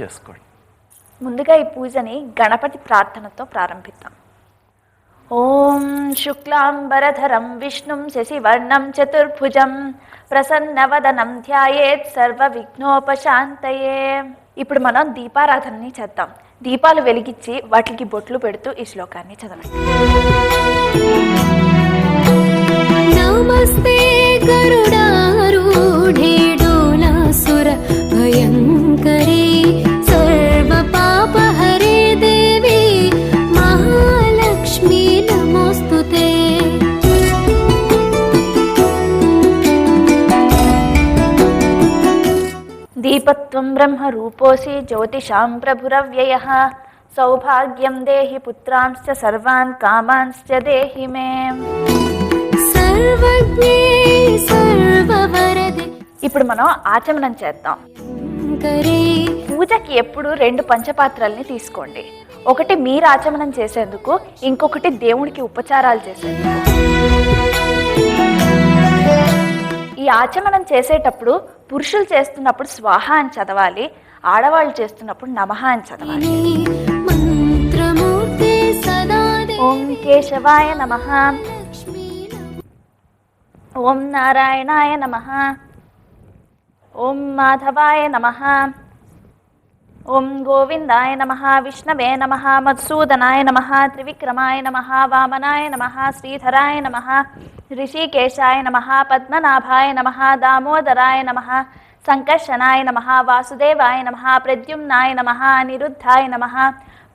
చేసుకోండి. ముందుగా ఈ పూజని గణపతి ప్రార్థనతో ప్రారంభిద్దాం. ఓం శుక్లాంబరధరం విష్ణుం శశివర్ణం చతుర్భుజం ప్రసన్నవదనం ధ్యాయేత్ సర్వ విఘ్నోపశాంతయే ఇప్పుడు మనం దీపారాధనని చేద్దాం. దీపాలు వెలిగించి వాటికి బొట్లు పెడుతూ ఈ శ్లోకాన్ని చదవండి. నమస్తే గరుడా. దీపత్వం బ్రహ్మ రూపోసి జ్యోతిషాం ప్రభురవ్యయ సౌభాగ్యం దేహి పుత్రాంశ్చ సర్వాన్ కామాంశ్చ దేహి మే ఇప్పుడు మనం ఆచమనం చేద్దాం. పూజకి ఎప్పుడు రెండు పంచపాత్రల్ని తీసుకోండి. ఒకటి మీరు ఆచమనం చేసేందుకు ఇంకొకటి దేవుడికి ఉపచారాలు చేసేందుకు. ఆచమనం చేసేటప్పుడు పురుషులు చేస్తున్నప్పుడు స్వాహ అని చదవాలి ఆడవాళ్ళు చేస్తున్నప్పుడు నమహ అని చదవాలి. ఓం కేశవాయ నమ. ఓం నారాయణాయ నమ. ఓం మాధవాయ నమ. ఓం గోవిందాయ నమ విష్ణవే నమ మధుసూదనాయ నమ త్రివిక్రమాయ నమ వామనాయ నమ శ్రీధరాయ నమ ఋషికేశాయ నమ పద్మనాభాయ నమ దామోదరాయ నమ సంకర్షణాయ నమ వాసుదేవాయ నమ ప్రద్యుమ్నాయ నమ అనిరుద్ధాయ నమ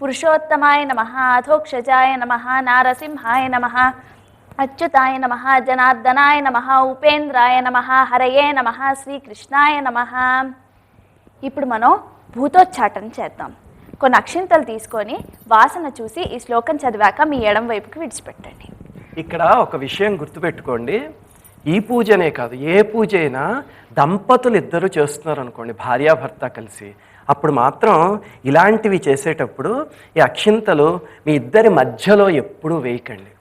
పురుషోత్తమాయ నమ అధోక్షజాయ నమ నారసింహాయ నమ అచ్యుతాయ నమ జనార్దనాయ నమ ఉపేంద్రాయ నమ హరయే నమ శ్రీకృష్ణాయ నమ. ఇప్పుడు మనం భూతోచ్చాటన చేద్దాం. కొన్ని అక్షింతలు తీసుకొని వాసన చూసి ఈ శ్లోకం చదివాక మీ ఎడం వైపుకి విడిచిపెట్టండి. ఇక్కడ ఒక విషయం గుర్తుపెట్టుకోండి. ఈ పూజనే కాదు ఏ పూజ అయినా దంపతులు ఇద్దరు చేస్తున్నారు అనుకోండి భార్యాభర్త కలిసి. అప్పుడు మాత్రం ఇలాంటివి చేసేటప్పుడు ఈ అక్షింతలు మీ ఇద్దరి మధ్యలో ఎప్పుడూ వేయకండి.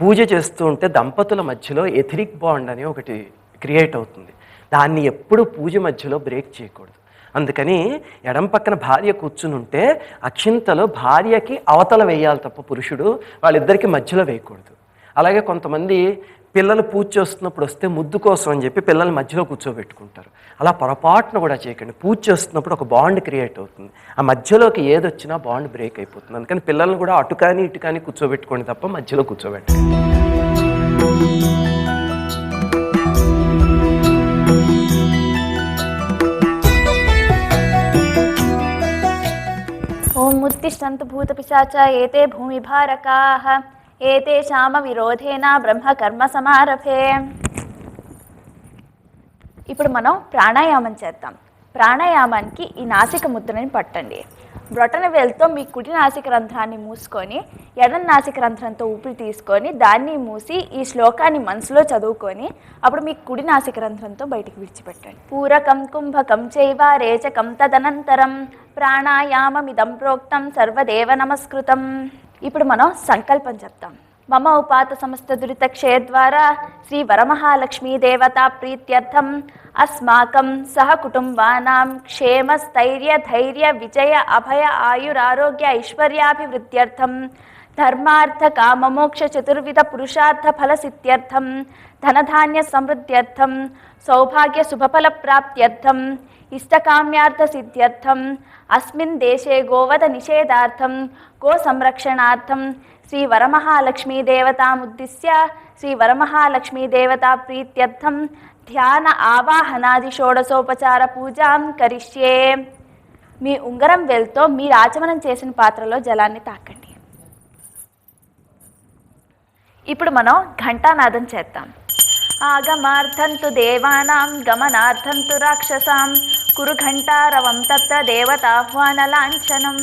పూజ చేస్తూ ఉంటే దంపతుల మధ్యలో ఎథిరిక్ బాండ్ అని ఒకటి క్రియేట్ అవుతుంది. దాన్ని ఎప్పుడు పూజ మధ్యలో బ్రేక్ చేయకూడదు. అందుకని ఎడం పక్కన భార్య కూర్చుని ఉంటే అక్షింతలు భార్యకి అవతల వేయాలి తప్ప పురుషుడు వాళ్ళిద్దరికి మధ్యలో వేయకూడదు. అలాగే కొంతమంది పిల్లలు పూజ చేస్తున్నప్పుడు వస్తే ముద్దు కోసం అని చెప్పి పిల్లల్ని మధ్యలో కూర్చోబెట్టుకుంటారు. అలా పొరపాటున కూడా చేయకండి. పూజ చేస్తున్నప్పుడు ఒక బాండ్ క్రియేట్ అవుతుంది. ఆ మధ్యలోకి ఏది వచ్చినా బాండ్ బ్రేక్ అయిపోతుంది. అందుకని పిల్లల్ని కూడా అటు కానీ ఇటు కానీ కూర్చోబెట్టుకోండి తప్ప మధ్యలో కూర్చోబెట్టండి ఓం ఉత్తిష్టంతు భూతపిశాచ ఏతే భూమిభారకాః ఏతేషామ విరోధేన బ్రహ్మ కర్మ సమారభే ఇప్పుడు మనం ప్రాణాయామం చేద్దాం. ప్రాణాయామానికి ఈ నాసిక ముద్రని పట్టండి. బ్రొటన వేలుతో మీ కుడి నాసిక రంధ్రాన్ని మూసుకొని ఎడం నాసిక రంధ్రంతో ఊపిరి తీసుకొని దాన్ని మూసి ఈ శ్లోకాన్ని మనసులో చదువుకొని అప్పుడు మీ కుడి నాసిక రంధ్రంతో బయటికి విడిచిపెట్టండి. పూరకం కుంభకం చైవ రేచకం తదనంతరం ప్రాణాయామమిదం ప్రోక్తం సర్వదేవ నమస్కృతం. ఇప్పుడు మనం సంకల్పం చెప్తాం. మమ ఉపాత సమస్త దురితక్షయ ద్వారా శ్రీ వరమహాలక్ష్మీ దేవతా ప్రీత్యర్థం అస్మాకం సహ కుటుంబానాం క్షేమ స్థైర్య ధైర్య విజయ అభయ ఆయురారోగ్య ఐశ్వర్యాభివృద్ధ్యర్థం ధర్మార్థ కామమోక్ష చతుర్విధ పురుషార్థ ఫల సిద్ధ్యర్థం ధనధాన్య సమృద్ధ్యర్థం సౌభాగ్య శుభఫల ప్రాప్త్యర్థం ఇష్టకామ్యార్థ సిద్ధ్యర్థం అస్మిన్ దేశే గోవధ నిషేధార్థం గో సంరక్షణార్థం శ్రీ వరమహాలక్ష్మీ దేవతాముద్దిశ్య శ్రీ వరమహాలక్ష్మీ దేవతా ప్రీత్యర్థం ధ్యాన ఆవాహనాది షోడశోపచార పూజాం కరిష్యే మీ ఉంగరం వెల్తో మీరు ఆచమనం చేసిన పాత్రలో జలాన్ని తాకండి. ఇప్పుడు మనం ఘంటానాదం చేద్దాం. ఆగమార్థంతు దేవానాం గమనార్థంతు రాక్షసాం కురు ఘంటారవం తత్ర దేవతాహ్వాన లాంఛనం.